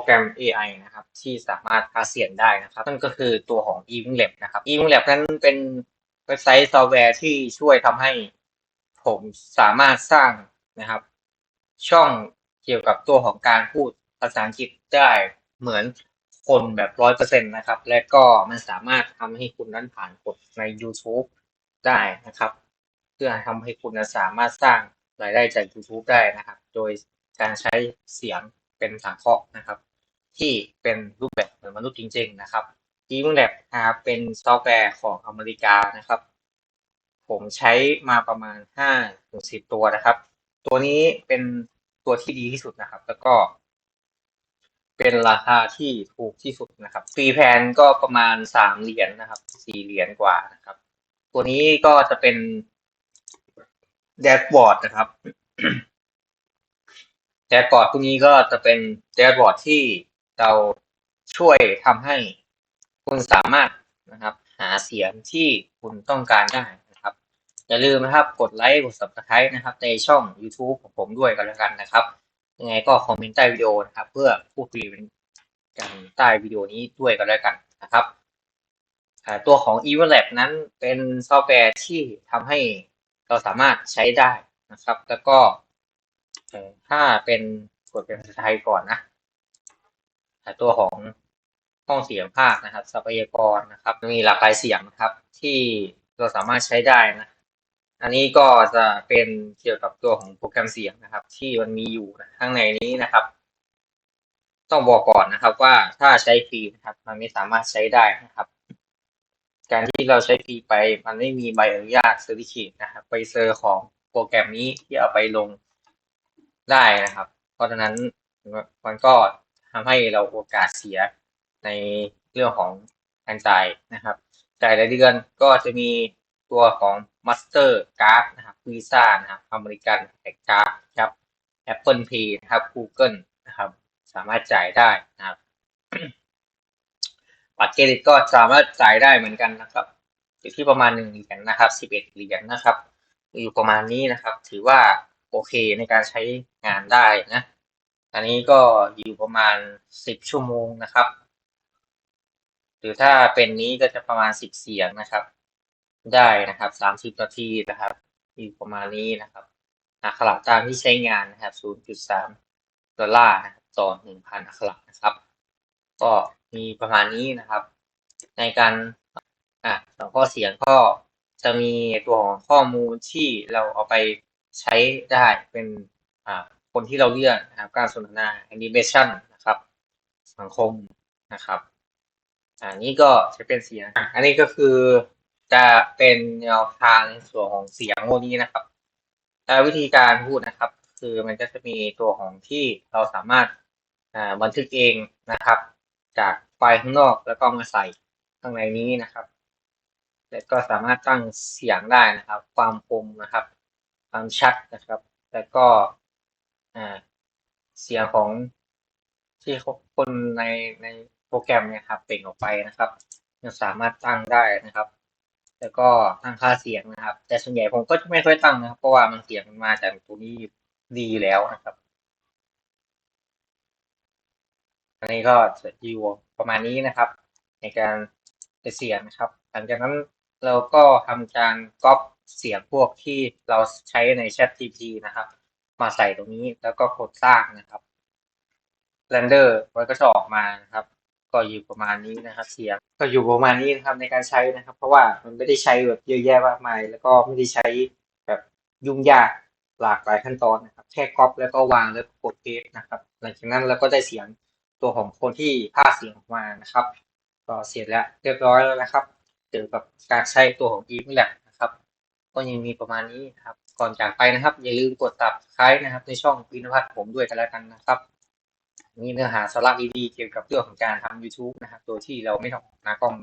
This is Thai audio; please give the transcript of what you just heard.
โปรแกรม AI นะครับที่สามารถพาเสียงได้นะครับนั่นก็คือตัวของ e w i n g Lab นะครับ e w i n g Lab นั้นเป็นเว็บไซต์ซอฟต์แวร์ที่ช่วยทำให้ผมสามารถสร้างนะครับ ช่องเกี่ยวกับตัวของการพูดภาษาอังกฤษได้เหมือนคนแบบร้อยเปอร์เซ็นต์นะครับ และก็มันสามารถทำให้คุณนั้นผ่านกดใน YouTube ได้นะครับ เพื่อทำให้คุณสามารถสร้างรายได้จาก YouTube ได้นะครับ โดยการใช้เสียงเป็นสังเคราะห์นะครับ ที่เป็นรูปแบบเหมือนมนุษย์จริง ๆ นะครับ e v i n Lab นะครับเป็นซอฟต์แวร์ของอเมริกานะครับ ผมใช้มาประมาณ5ถึง10 ตัวนะครับ ตัวนี้เป็นตัวที่ดีที่สุดนะครับ แล้วก็ เป็นราคาที่ถูกที่สุดนะครับฟรีแพนก็ประมาณ3เหรียญนะครับ4เหรียญกว่านะครับ ตัวนี้ก็จะเป็นแดชบอร์ดนะครับแดชบอร์ดตัวนี้ก็จะเป็นแดชบอร์ดที่ เราช่วยทำให้คุณสามารถนะครับ หาเสียงที่คุณต้องการได้นะครับ อย่าลืมนะครับกดไลค์กด subscribe นะครับ ในช่อง YouTube ของผมด้วยกันแล้วกันนะครับ ยังไงก็คอมเมนต์ใต้วิดีโอนะครับ เพื่อพูดคุยกันใต้วิดีโอนี้ด้วยกันแล้วกันนะครับตัวของ e v a l a b นั้นเป็นซอฟต์แวร์ที่ทำให้เราสามารถใช้ได้นะครับ แล้วก็ถ้าเป็นกดเป็นภาษาไทยก่อนนะ ตัวของห้องเสียงภาคนะครับทรัพยากรนะครับ มีหลากหลายเสียงนะครับ ที่เราสามารถใช้ได้นะ อันนี้ก็จะเป็นเกี่ยวกับตัวของโปรแกรมเสียงนะครับ ที่มันมีอยู่ข้างในนี้นะครับ ต้องบอกก่อนนะครับว่าถ้าใช้ฟรีนะครับ มันไม่สามารถใช้ได้นะครับ การที่เราใช้ฟรีไป มันไม่มีใบอนุญาตเซอร์ติฟิเคนะครับไปเซอร์ของโปรแกรมนี้ที่เอาไปลงได้นะครับ เพราะฉะนั้นมันก็ ทำให้เราโอกาสเสียในเรื่องของการจ่ายนะครับ จ่ายรายเดือนก็จะมีตัวของ Master Card นะครับ Visa นะครับอเมริกันแท็กการ์ดครับ Apple Pay นะครับ Google นะครับ สามารถจ่ายได้นะครับบัตรเครดิตก็สามารถจ่ายได้เหมือนกันนะครับอยู่ที่ประมาณหนึ่งเหรียญนะครับสิบเอ็ดเหรียญนะครับ อยู่ประมาณนี้นะครับ ถือว่าโอเคในการใช้งานได้นะ อันนี้ก็อยู่ประมาณสิบชั่วโมงนะครับ หรือถ้าเป็นนี้ก็จะประมาณสิบเสียงนะครับ ได้นะครับสามสิบนาทีนะครับ อยู่ประมาณนี้นะครับอักขระตามที่ใช้งานนะครับศูนย์จุดสามดอลลาร์นะครับต่อหนึ่งพันอักขระนะครับ ก็มีประมาณนี้นะครับ ในการอะสองข้อเสียงก็จะมีตัวของข้อมูลที่เราเอาไปใช้ได้เป็นอ่า คนที่เราเลือกนะครับการสนทนาแอนิเมชันนะครับ สังคมนะครับอ่านี้ก็จะเป็นเสียง อันนี้ก็คือจะเป็นแนวทางส่วนของเสียงพวกนี้นะครับแต่วิธีการพูดนะครับ คือมันก็จะมีตัวของที่เราสามารถบันทึกเองนะครับ จากไฟล์ข้างนอกแล้วก็มาใส่ข้างในนี้นะครับ และก็สามารถตั้งเสียงได้นะครับ ความคมนะครับ ความชัดนะครับ แล้วก็ อ่า เสียงของที่คนในในโปรแกรมเนี่ยครับเปล่งออกไปนะครับยังสามารถตั้งได้นะครับ แล้วก็ตั้งค่าเสียงนะครับ แต่ส่วนใหญ่ผมก็ไม่ค่อยตั้งนะครับ เพราะว่ามันเสียงมันมาจากตัวนี้ดีแล้วนะครับ อันนี้ก็จะอยู่ประมาณนี้นะครับ ในการเสียงนะครับ หลังจากนั้นเราก็ทำการก๊อปเสียงพวกที่เราใช้ใน Chat GPT นะครับ มาใส่ตรงนี้แล้วก็กดสร้างนะครับเรนเดอร์มันก็จะออกมานะครับ ก็อยู่ประมาณนี้นะครับ เสียงก็อยู่ประมาณนี้นะครับในการใช้นะครับ เพราะว่ามันไม่ได้ใช้แบบเยอะแยะมากมาย แล้วก็ไม่ได้ใช้แบบยุ่งยากหลากหลายขั้นตอนนะครับ แค่ก๊อปแล้วก็วางแล้วกดเพสนะครับ หลังจากนั้นเราก็ได้เสียงตัวของคนที่พากเสียงออกมานะครับ ก็เสร็จแล้วเรียบร้อยแล้วนะครับเกี่ยวกับการใช้ตัวของ e m a l นะครับ ก็ยังมีประมาณนี้นะครับ ก่อนจากไปนะครับ อย่าลืมกดตับคล้ายนะครับ ในช่องพีนพัฒน์ผมด้วยกันแล้วกันนะครับ มีเนื้อหาสาระดีๆเกี่ยวกับเรื่องของการทำ YouTube นะครับ โดยที่เราไม่ต้องหน้ากล้อง